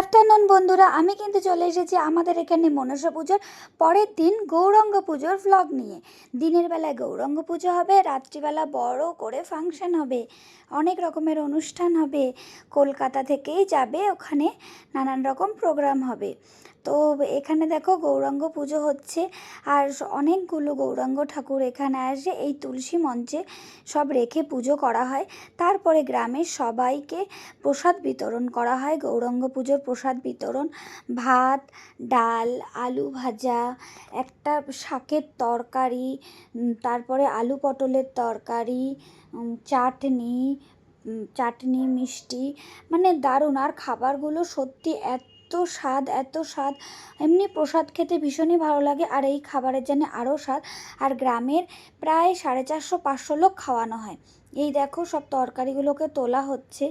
Afternoon বন্ধুরা। আমি কিন্তু চলে এসেছি আমাদের এখানে মনসা পুজোর পরের দিন গৌরঙ্গ পুজোর ভ্লগ নিয়ে। দিনের বেলায় গৌরঙ্গ পুজো হবে, রাত্রিবেলা বড় করে ফাংশন হবে, অনেক রকমের অনুষ্ঠান হবে। কলকাতা থেকেই যাবে, ওখানে নানান রকম প্রোগ্রাম হবে। তো এখানে দেখো গৌরাঙ্গ পুজো হচ্ছে। আর অনেকগুলো গৌরাঙ্গ ঠাকুর এখানে আসে। এই তুলসী মঞ্চে সব রেখে পুজো করা হয়। তারপরে গ্রামের সবাইকে প্রসাদ বিতরণ করা হয়। গৌরাঙ্গ পুজোর প্রসাদ বিতরণ। ভাত, ডাল, আলু ভাজা, একটা শাকের তরকারি তারপরে আলু পটলের তরকারি চাটনি চাটনি, মিষ্টি। মানে দারুণ। আর খাবারগুলো সত্যি এত স্বাদ, এত স্বাদ। এমনি প্রসাদ খেতে ভীষণই ভালো লাগে। আর এই খাবারের জন্য আরও স্বাদ। আর গ্রামের প্রায় সাড়ে চারশো, পাঁচশো লোক খাওয়ানো হয়। এই দেখো সব তরকারিগুলোকে তোলা হচ্ছে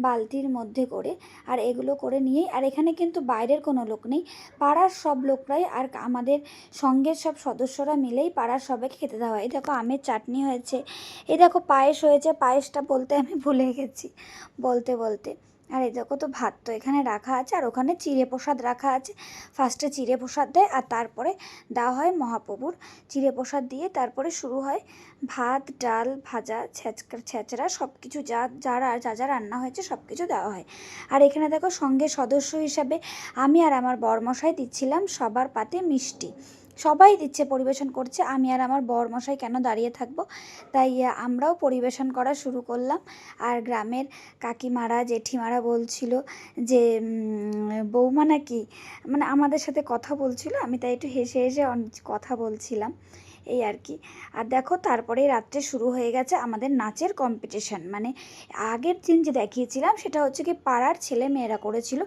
বালতির মধ্যে করে। আর এগুলো করে নিয়েই। আর এখানে কিন্তু বাইরের কোনো লোক নেই। পাড়ার সব লোকরাই আর আমাদের সঙ্গের সব সদস্যরা মিলেই পাড়ার সবাইকে খেতে দেওয়া হয়। এই দেখো আমের চাটনি হয়েছে। এই দেখো পায়েস হয়েছে। পায়েসটা বলতে আমি ভুলে গেছি। বলতে বলতে। আর এই দেখো তো ভাত তো এখানে রাখা আছে, আর ওখানে চিড়ে প্রসাদ রাখা আছে। ফার্স্টে চিড়ে প্রসাদ দেয়, আর তারপরে দেওয়া হয় মহাপ্রভুর। চিড়ে প্রসাদ দিয়ে তারপরে শুরু হয় ভাত, ডাল, ভাজা ছ্যাঁচকা ছ্যাঁচড়া সব কিছু যা, যারা, যা যা রান্না হয়েছে সব কিছু দেওয়া হয়। আর এখানে দেখো সঙ্গে সদস্য হিসাবে আমি আর আমার বরমশাই দিচ্ছিলাম সবার পাতে মিষ্টি। সবাই দিচ্ছে পরিবেশন করছে। আমি আর আমার বরমশাই কেন দাঁড়িয়ে থাকব? তাই আমরাও পরিবেশন করা শুরু করলাম। আর গ্রামের কাকিমারা, জেঠিমারা বলছিল যে বৌমা নাকি মানে আমাদের সাথে কথা বলছিল, আমি তাই একটু হেসে হেসে কথা বলছিলাম। এই আর কি। আর দেখো, তারপরে রাত্রে শুরু হয়ে গেছে আমাদের নাচের কম্পিটিশান মানে আগের দিন যে দেখিয়েছিলাম, সেটা হচ্ছে কি পাড়ার ছেলে মেয়েরা করেছিল।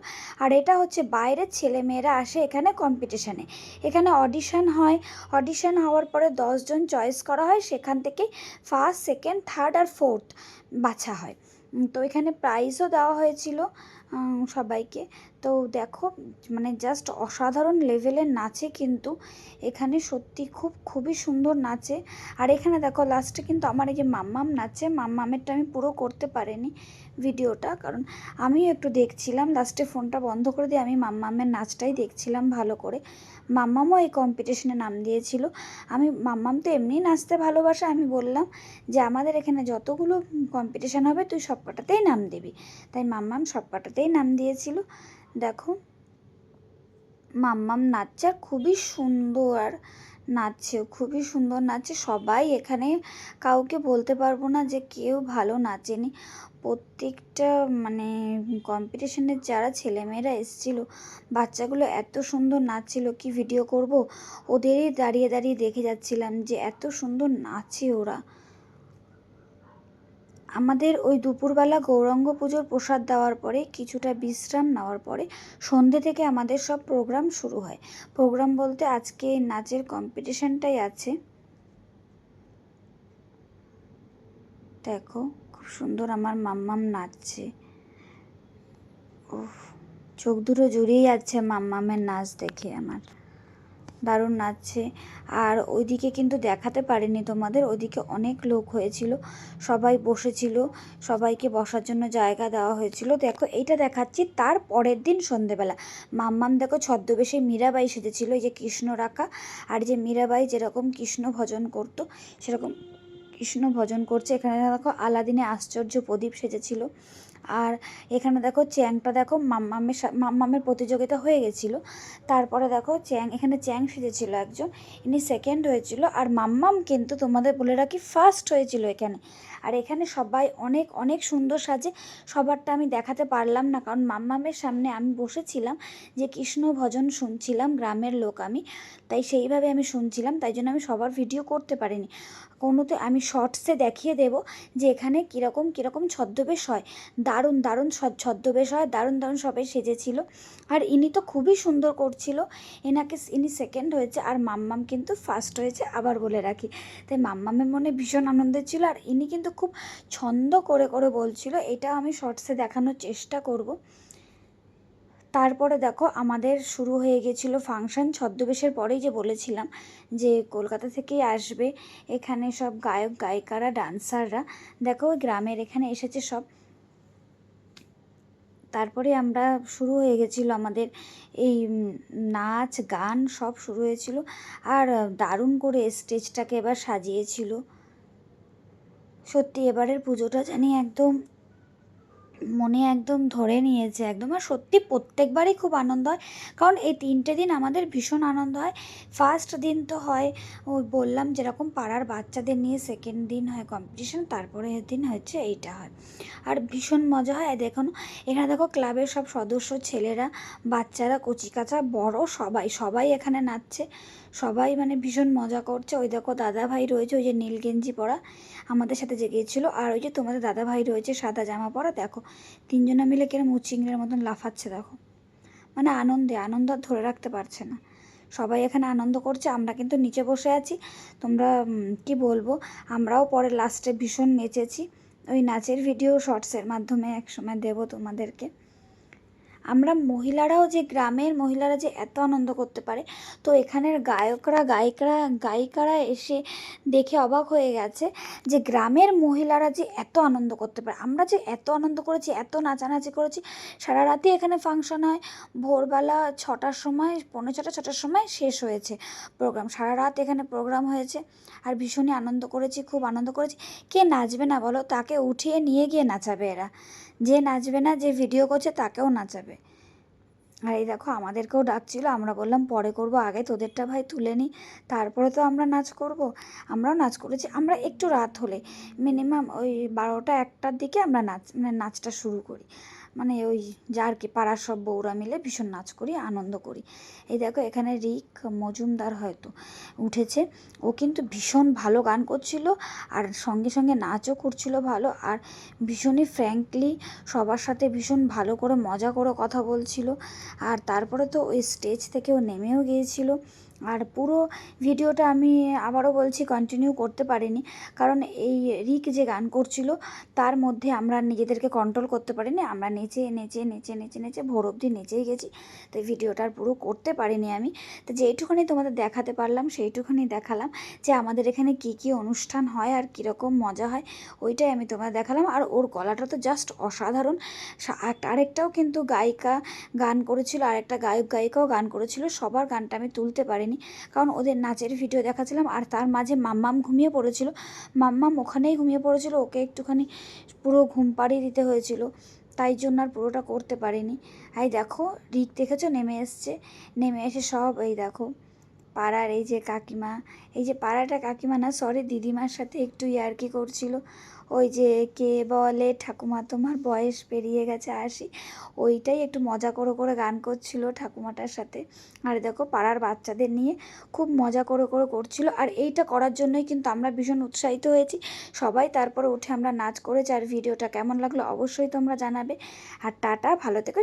আর এটা হচ্ছে বাইরের ছেলে মেয়েরা আসে এখানে কম্পিটিশানে এখানে অডিশন হয়। অডিশন হওয়ার পরে দশজন চয়েস করা হয়। সেখান থেকে ফার্স্ট সেকেন্ড থার্ড আর ফোর্থ বাছা হয়। তো এখানে প্রাইজও দেওয়া হয়েছিল। সবাইকে। তো দেখো মানে জাস্ট অসাধারণ লেভেলের নাচে কিন্তু এখানে সত্যি খুব, খুবই সুন্দর নাচে। আর এখানে দেখো লাস্টে কিন্তু আমার এই যে মাম্মাম নাচে, মাম্মামেরটা আমি পুরো করতে পারিনি ভিডিওটা কারণ আমিও একটু দেখছিলাম লাস্টে ফোনটা বন্ধ করে দিয়ে আমি মাম্মামের নাচটাই দেখছিলাম ভালো করে। মাম্মামও এই কম্পিটিশনে নাম দিয়েছিল। আমি, মাম্মাম তো এমনিই নাচতে ভালোবাসে, আমি বললাম যে আমাদের এখানে যতগুলো কম্পিটিশান হবে, তুই সব কটাতেই নাম দিবি। তাই মাম্মাম সব কটাতেই নাম দিয়েছিল। দেখো, মাম্মাম নাচছে আর খুবই সুন্দর আর নাচছে, খুবই সুন্দর নাচছে। সবাই এখানে কাউকে বলতে পারব না যে কেউ ভালো নাচেনি। প্রত্যেকটা মানে কম্পিটিশনের যারা ছেলেমেয়েরা এসেছিল, বাচ্চাগুলো এত সুন্দর নাচছিল, কি ভিডিও করব? ওদেরই দাঁড়িয়ে দাঁড়িয়ে দেখে যাচ্ছিলাম যে এত সুন্দর নাচে ওরা। আমাদের ওই দুপুরবেলা গৌরাঙ্গ পুজোর প্রসাদ দেওয়ার পরে, কিছুটা বিশ্রাম নেওয়ার পরে সন্ধে থেকে আমাদের সব প্রোগ্রাম শুরু হয়। প্রোগ্রাম বলতে আজকে নাচের কম্পিটিশানটাই আছে। দেখো, খুব সুন্দর আমার মাম্মাম নাচছে। উফ, চোখ দুটো জুড়িয়ে যাচ্ছে মাম্মামের নাচ দেখে আমার। দারুণ নাচছে। আর ওইদিকে কিন্তু দেখাতে পারিনি তোমাদের ওইদিকে অনেক লোক হয়েছিল, সবাই বসেছিল, সবাইকে বসার জন্য জায়গা দেওয়া হয়েছিল। দেখো, এইটা দেখাচ্ছি তার পরের দিন সন্ধেবেলা। মাম্মাম দেখো ছদ্মবেশে মীরাবাই সেজেছিল, এই যে কৃষ্ণ রাখা, আর যে মীরাবাই যেরকম কৃষ্ণ ভজন করতো, সেরকম কৃষ্ণ ভজন করছে। এখানে দেখো আলাদিনে আশ্চর্য প্রদীপ সেজেছিল। আর এখানে দেখো চ্যাংটা দেখো মাম্মামের মাম্মামের প্রতিযোগিতা হয়ে গেছিল। তারপরে দেখো চ্যাং, এখানে চ্যাং সেজেছিল একজন, ইনি সেকেন্ড হয়েছিল, আর মাম্মাম কিন্তু তোমাদের বলে রাখি ফার্স্ট হয়েছিল এখানে। আর এখানে সবাই অনেক অনেক সুন্দর সাজে, সবারটা আমি দেখাতে পারলাম না, কারণ মাম্মামের সামনে আমি বসেছিলাম যে কৃষ্ণ ভজন শুনছিলাম গ্রামের লোক আমি, তাই সেইভাবে আমি শুনছিলাম, তাই জন্য আমি সবার ভিডিও করতে পারিনি। কোনোতে আমি শর্টসে দেখিয়ে দেব যে এখানে কীরকম কীরকম ছদ্মবেশ হয়। দারুণ দারুণ ছদ্মবেশ হয়, দারুণ দারুণ সবাই সেজেছিল। আর ইনি তো খুবই সুন্দর করছিল। এনাকে ইনি সেকেন্ড হয়েছে আর মাম্মাম কিন্তু ফার্স্ট হয়েছে আবার বলে রাখি। তাই মাম্মামের মনে ভীষণ আনন্দের ছিল আর ইনি কিন্তু খুব ছন্দ করে করে বলছিল। এটা আমি শর্টসে দেখানোর চেষ্টা করব। তারপরে দেখো আমাদের শুরু হয়ে গেছিল ফাংশন ছদ্মবেশের পরেই যে বলেছিলাম যে কলকাতা থেকেই আসবে। এখানে সব গায়ক, গায়িকারা ডান্সাররা দেখো গ্রামের এখানে এসেছে সব। তারপরে আমরা শুরু হয়ে গেছিল আমাদের এই নাচ, গান সব শুরু হয়েছিল আর দারুণ করে স্টেজটাকে এবার সাজিয়েছিল। সত্যি এবারের পুজোটা জানি একদম মনে একদম ধরে নিয়েছে একদম। আর সত্যি প্রত্যেকবারই খুব আনন্দ হয়। কারণ এই তিনটে দিন আমাদের ভীষণ আনন্দ হয়। ফার্স্ট দিন তো হয়, ওই বললাম যেরকম পাড়ার বাচ্চাদের নিয়ে সেকেন্ড দিন হয় কম্পিটিশন তারপরে দিন হচ্ছে এইটা হয়। আর ভীষণ মজা হয়। দেখুন, এখানে দেখো ক্লাবের সব সদস্য ছেলেরা, বাচ্চারা, কচিকাচা, বড় সবাই সবাই এখানে নাচছে। সবাই মানে ভীষণ মজা করছে। ওই দেখো দাদা ভাই রয়েছে, ওই যে নীল গেঞ্জি পরা, আমাদের সাথে যে গিয়েছিল আর ওই যে তোমাদের দাদা ভাই রয়েছে সাদা জামা পরা, দেখো। তিনজনে মিলে কিরম উচিংড়ের মতন লাফাচ্ছে দেখো। মানে আনন্দে, আনন্দ আর ধরে রাখতে পারছে না। সবাই এখানে আনন্দ করছে, আমরা কিন্তু নিচে বসে আছি। তোমরা কি বলব, আমরাও পরে লাস্টে ভীষণ নেচেছি। ওই নাচের ভিডিও শর্টসের মাধ্যমে একসময় দেবো তোমাদেরকে। আমরা মহিলারাও যে গ্রামের মহিলারা যে এত আনন্দ করতে পারে, তো এখানের গায়করা, গায়িকারা গায়িকারা এসে দেখে অবাক হয়ে গেছে যে গ্রামের মহিলারা যে এত আনন্দ করতে পারে। আমরা যে এত আনন্দ করেছি, এত নাচানাচি করেছি, সারা রাতই এখানে ফাংশন হয়, ভোরবেলা ছটার সময়, পৌনে ছটা, ছটার সময় শেষ হয়েছে প্রোগ্রাম। সারা রাত এখানে প্রোগ্রাম হয়েছে আর ভীষণই আনন্দ করেছি, খুব আনন্দ করেছি। কে নাচবে না বলো? তাকে উঠিয়ে নিয়ে গিয়ে নাচাবে এরা। যে নাচবে না, যে ভিডিও করছে, তাকেও নাচাবে। আর এই দেখো আমাদেরকেও ডাকছিল, আমরা বললাম, পরে করব, আগে তোদেরটা ভাই তুলে নিই তারপরে তো আমরা নাচ করব। আমরাও নাচ করেছি, আমরা একটু রাত হলে মিনিমাম ওই বারোটা একটার দিকে আমরা নাচ মানে নাচটা শুরু করি। মানে ওই যার কি পাড়ার সব বউরা মিলে ভীষণ নাচ করি, আনন্দ করি। এই দেখো এখানে রিক মজুমদার হয়তো উঠেছে, ও কিন্তু ভীষণ ভালো গান করছিল আর সঙ্গে সঙ্গে নাচও করছিল ভালো আর ভীষণই ফ্র্যাঙ্কলি সবার সাথে ভীষণ ভালো করে মজা করে কথা বলছিল। আর তারপরে তো ওই স্টেজ থেকেও নেমেও গিয়েছিল। আর পুরো ভিডিওটা আমি আবারও বলছি কন্টিনিউ করতে পারিনি। কারণ এই রিক যে গান করছিল, তার মধ্যে আমরা নিজেদেরকে কন্ট্রোল করতে পারিনি। আমরা নেচে নেচে নেচে নেচে নেচে ভোর অবধি নেচেই গেছি। তো এই ভিডিওটা আর পুরো করতে পারিনি আমি। তো যেইটুখানি তোমাদের দেখাতে পারলাম সেইটুখানি দেখালাম যে আমাদের এখানে কি কি অনুষ্ঠান হয় আর কীরকম মজা হয়, ওইটাই আমি তোমাদের দেখালাম। আর ওর গলাটা তো জাস্ট অসাধারণ। আর আরেকটাও কিন্তু গায়িকা গান করেছিল আর একটা গায়ক গায়িকাও গান করেছিল। সবার গানটা আমি তুলতে পারিনি। কারণ ওদের নাচের ভিডিও দেখাচ্ছিলাম আর তার মাঝে মাম্মাম ঘুমিয়ে পড়েছিল। মাম্মাম ওখানেই ঘুমিয়ে পড়েছিল। ওকে একটুখানি পুরো ঘুম পাড়িয়ে দিতে হয়েছিল। তাই জন্য আর পুরোটা করতে পারিনি। এই দেখো রিক দেখেছ? নেমে এসছে। নেমে এসে সব, এই দেখো। পাড়ার এই যে কাকিমা, এই যে পাড়াটা কাকিমা না সরি দিদিমার সাথে একটু ইয়ার্কি করছিল। ওই যে কে বলে, ঠাকুমা তোমার বয়স পেরিয়ে গেছে, আসি। ওইটাই একটু মজা করে করে গান করছিল ঠাকুমাটার সাথে। আর দেখো পাড়ার বাচ্চাদের নিয়ে খুব মজা করে করে করছিল। আর এইটা করার জন্যই কিন্তু আমরা ভীষণ উৎসাহিত হয়েছি। সবাই তারপরে উঠে আমরা নাচ করেছি। আর ভিডিওটা কেমন লাগল অবশ্যই তোমরা জানাবে। আর টাটা, ভালো থেকে।